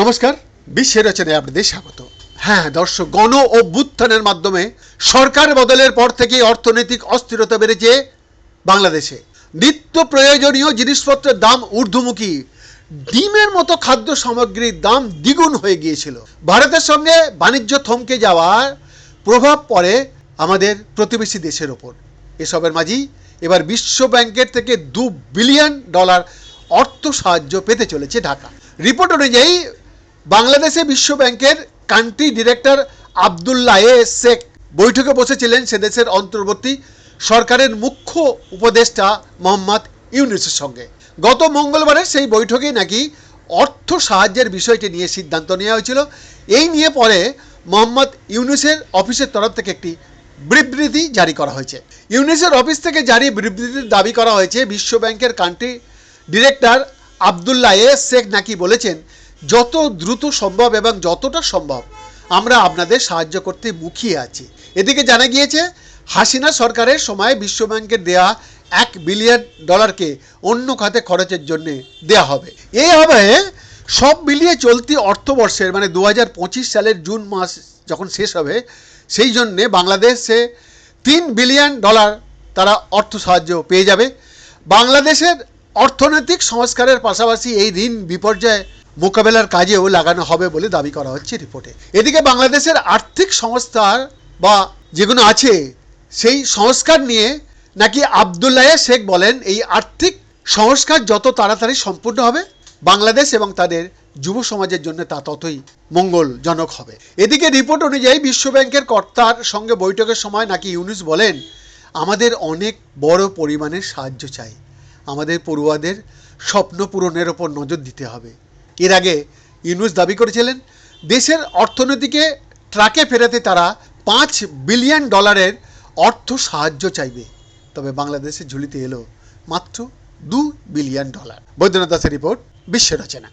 নমস্কার, বিশ্বের রচনায় আপনাদের স্বাগত। হ্যাঁ দর্শক, গণ অভ্যুত্থানের মাধ্যমে সরকার বদলের পর থেকে অর্থনৈতিক অস্থিরতা বেড়েছে বাংলাদেশে। নিত্য প্রয়োজনীয় জিনিসপত্রের দাম ঊর্ধ্বমুখী, ডিমের মতো খাদ্য সামগ্রীর দাম দ্বিগুণ হয়ে গিয়েছিল। ভারতের সঙ্গে বাণিজ্য থমকে যাওয়ার প্রভাব পড়ে আমাদের প্রতিবেশী দেশের ওপর। এসবের মাঝেই এবার বিশ্ব ব্যাংকের থেকে দু বিলিয়ন ডলার অর্থ সাহায্য পেতে চলেছে ঢাকা। রিপোর্ট অনুযায়ী বাংলাদেশে বিশ্ব ব্যাংকের কান্ট্রি ডিরেক্টর আবদুল্লাহ এ শেখ বৈঠকে বসেছিলেন সে দেশের অন্তর্বর্তী সরকারের মুখ্য উপদেষ্টা মোহাম্মদ ইউনুসের সঙ্গে। গত মঙ্গলবারের সেই বৈঠকেই নাকি অর্থ সাহায্যের বিষয়টি নিয়ে সিদ্ধান্ত নেওয়া হয়েছিল। এই নিয়ে পরে মোহাম্মদ ইউনুসের অফিসের তরফ থেকে একটি বিবৃতি জারি করা হয়েছে। ইউনিসের অফিস থেকে জারি বিবৃতির দাবি করা হয়েছে, বিশ্ব ব্যাংকের কান্ট্রি ডিরেক্টর আবদুল্লাহ এ শেখ নাকি বলেছেন, যত দ্রুত সম্ভব এবং যতটা সম্ভব আমরা আপনাদের সাহায্য করতে মুখিয়ে আছি। এদিকে জানা গিয়েছে, হাসিনা সরকারের সময় বিশ্ব ব্যাংকের দেয়া এক বিলিয়ন ডলারকে অন্য খাতে খরচের জন্য দেয়া হবে। এই হবে সব মিলিয়ে চলতি অর্থবর্ষের মানে দু হাজার পঁচিশ সালের জুন মাস যখন শেষ হবে, সেই জন্যে বাংলাদেশে তিন বিলিয়ন ডলার তারা অর্থ সাহায্য পেয়ে যাবে। বাংলাদেশের অর্থনৈতিক সংস্কারের পাশাপাশি এই ঋণ বিপর্যয় মোকাবেলার কাজেও লাগানো হবে বলে দাবি করা হচ্ছে রিপোর্টে। এদিকে বাংলাদেশের আর্থিক সংস্থার বা যেগুলো আছে, সেই সংস্কার নিয়ে নাকি আবদুল্লাহ শেখ বলেন, এই আর্থিক সংস্কার যত তাড়াতাড়ি সম্পূর্ণ হবে বাংলাদেশ এবং তাদের যুব সমাজের জন্য তা ততই মঙ্গলজনক হবে। এদিকে রিপোর্ট অনুযায়ী বিশ্ব ব্যাংকের কর্তার সঙ্গে বৈঠকের সময় নাকি ইউনুস বলেন, আমাদের অনেক বড় পরিমাণের সাহায্য চাই। আমাদের পড়ুয়াদের স্বপ্ন পূরণের ওপর নজর দিতে হবে। এর আগে ইউনুস দাবি করেছিলেন, দেশের অর্থনীতিকে ট্রাকে ফেরাতে তারা পাঁচ বিলিয়ন ডলারের অর্থ সাহায্য চাইবে। তবে বাংলাদেশের ঝুলিতে এলো মাত্র দু বিলিয়ন ডলার। বৈদ্যনাথ দাসের রিপোর্ট। বিশ্ব রচনা।